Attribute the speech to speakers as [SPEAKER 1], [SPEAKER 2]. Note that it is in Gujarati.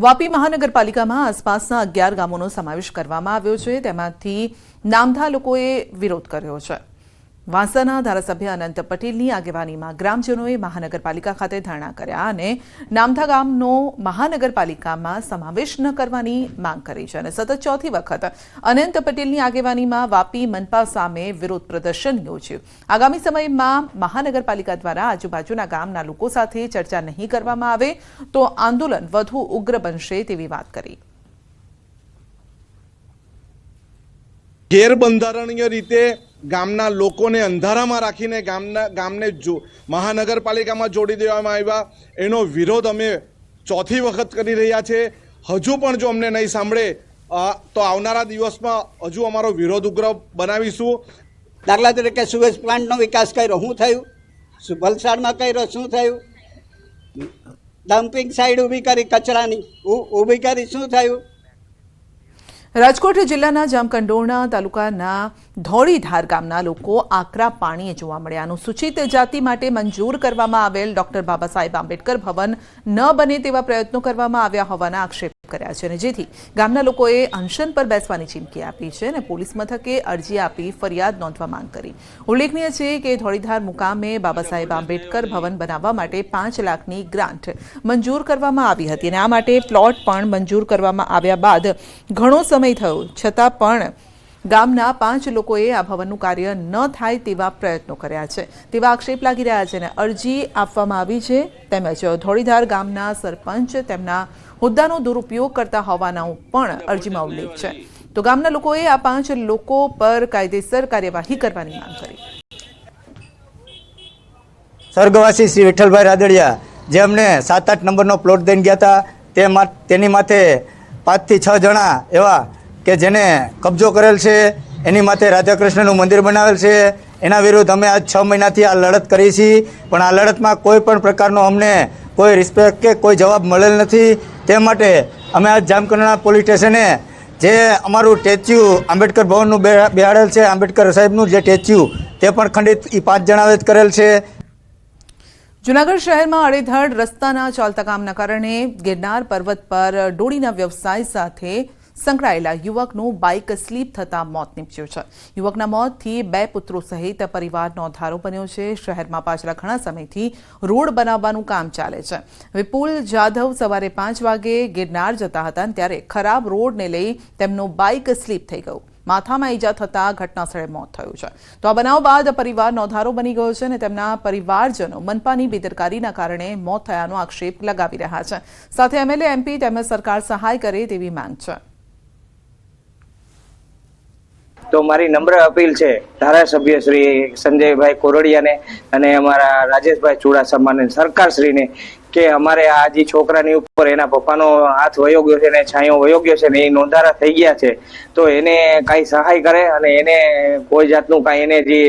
[SPEAKER 1] વાપી મહાનગરપાલિકામાં આસપાસના અગિયાર ગામોનો સમાવેશ કરવામાં આવ્યો છે. તેમાંથી નામધા લોકોએ વિરોધ કર્યો છે. વાંસાના ધારાસભ્ય અનંત પટેલની આગેવાનીમાં ગ્રામજનોએ મહાનગરપાલિકા ખાતે ધરણા કર્યા અને નામથા ગામનો મહાનગરપાલિકામાં સમાવેશ ન કરવાની માંગ કરી છે. અને સતત ચોથી વખત અનંત પટેલની આગેવાનીમાં વાપી મનપા સામે વિરોધ પ્રદર્શન યોજ્યું. આગામી સમયમાં મહાનગરપાલિકા દ્વારા આજુબાજુના ગામના લોકો સાથે ચર્ચા નહીં કરવામાં આવે તો આંદોલન વધુ ઉગ્ર બનશે તેવી વાત કરી.
[SPEAKER 2] ગેરબંધારણીય રીતે ગામના લોકોને અંધારામાં રાખીને ગામના ગામને જો મહાનગરપાલિકામાં જોડી દેવામાં આવ્યા. એનો વિરોધ અમે ચોથી વખત કરી રહ્યા છે. હજુ પણ જો અમને નહીં સાંભળે તો આવનારા દિવસમાં હજુ અમારો વિરોધ ઉગ્ર બનાવીશું.
[SPEAKER 3] દાખલા તરીકે સુએજ પ્લાન્ટનો વિકાસ કર્યો. શું થયું? વલસાડમાં કર્યો. શું થયું? ડમ્પિંગ સાઈડ ઊભી કરી કચરાની. ઊભી કરી. શું થયું?
[SPEAKER 1] રાજકોટ જિલ્લાના જામકંડોરણા તાલુકાના ધોળીધાર ગામના લોકો આકરા પાણીએ જોવા મળ્યા અનુસૂચિત જાતિ માટે મંજૂર કરવામાં આવેલ ડોક્ટર બાબા સાહેબ આંબેડકર ભવન ન બને તેવા પ્રયત્નો કરવામાં આવ્યા હોવાના આક્ષેપ કર્યા છે અને જેથી ગામના લોકોએ અનશન પર બેસવાની ચીમકી આપી છે અને પોલીસ મથકે અરજી આપી ફરિયાદ નોંધવા માંગ કરી. ઉલ્લેખનીય છે કે ધોળીધાર મુકામે બાબા સાહેબ આંબેડકર ભવન બનાવવા માટે પાંચ લાખની ગ્રાન્ટ મંજૂર કરવામાં આવી હતી અને આ માટે પ્લોટ પણ મંજૂર કરવામાં આવ્યા બાદ ઘણો સમય થયો. છતાં પણ ગામના પાંચ લોકોએ આ ભવનનું કાર્ય ન થાય તેવા પ્રયત્નો કર્યા છે. તેવા આક્ષેપ લાગી રહ્યા છે અને અરજી આપવામાં આવી છે. તેમજ ધોળીધાર ગામના સરપંચ તેમના હોદ્દાનો દુરુપયોગ કરતા હોવાનો પણ અરજીમાં ઉલ્લેખ છે. તો ગામના લોકોએ આ પાંચ લોકો પર કાયદેસર કાર્યવાહી કરવાની માંગ કરી.
[SPEAKER 4] સ્વર્ગવાસી શ્રી વિઠ્ઠલભાઈ રાદડિયા, જે અમને સાત આઠ નંબરનો પ્લોટ દઈને ગયા હતા તેની માથે પાંચથી છ જણા એવા કે જેને કબજો કરેલ છે, એની માથે રાધાકૃષ્ણનું મંદિર બનાવેલ છે. એના વિરુદ્ધ અમે આજ છ મહિનાથી આ લડત કરી છીએ. પણ આ લડતમાં કોઈ પણ પ્રકારનો અમને કોઈ રિસ્પેક્ટ કે કોઈ જવાબ મળેલ નથી. તે માટે અમે આજ જામકંડના પોલીસ સ્ટેશને જે અમારું સ્ટેચ્યુ આંબેડકર ભવનનું બેહાડેલ છે, આંબેડકર સાહેબનું જે સ્ટેચ્યુ, તે પણ ખંડિત એ પાંચ જણાવે કરેલ છે.
[SPEAKER 1] જુનાગઢ શહેરમાં અડેધડ રસ્તાના ચાલતા કામના કારણે ગિરનાર પર્વત પર ડોળીના વ્યવસાય સાથે સંકળાયેલા યુવકનું બાઇક સ્લીપ થતાં મોત નીપજ્યું છે. યુવકના મોતથી બે પુત્રો સહિત પરિવારનો ધારો બન્યો છે. શહેરમાં પાછલા ઘણા સમયથી રોડ બનાવવાનું કામ ચાલે છે. વિપુલ જાધવ સવારે પાંચ વાગે ગિરનાર જતા હતા ત્યારે ખરાબ રોડને લઈ તેમનું બાઇક સ્લીપ થઈ ગયું. માથામાં ઈજા થતાં ઘટના સ્થળે મોત થયું છે. તો આ બનાવ બાદ પરિવાર નોંધારો બની ગયો છે અને તેમના પરિવારજનો મનપાની બેદરકારીના કારણે મોત થયાનો આક્ષેપ લગાવી રહ્યા છે. સાથે એમએલએ એમપી તેમજ સરકાર સહાય કરે તેવી માંગ છે.
[SPEAKER 5] તો મારી નમ્ર અપીલ છે ધારાસભ્ય શ્રી સંજયભાઈ કોરડિયાને અને અમારા રાજેશભાઈ ચુડાસમાને, સરકારશ્રીને, કે અમારે આ જે છોકરાની ઉપર એના પપ્પાનો હાથ વયો ગયો છે ને છાંયો વયો ગયો છે ને એ નોંધારા થઈ ગયા છે, તો એને કાંઈ સહાય કરે અને એને કોઈ જાતનું કાંઈ એને જે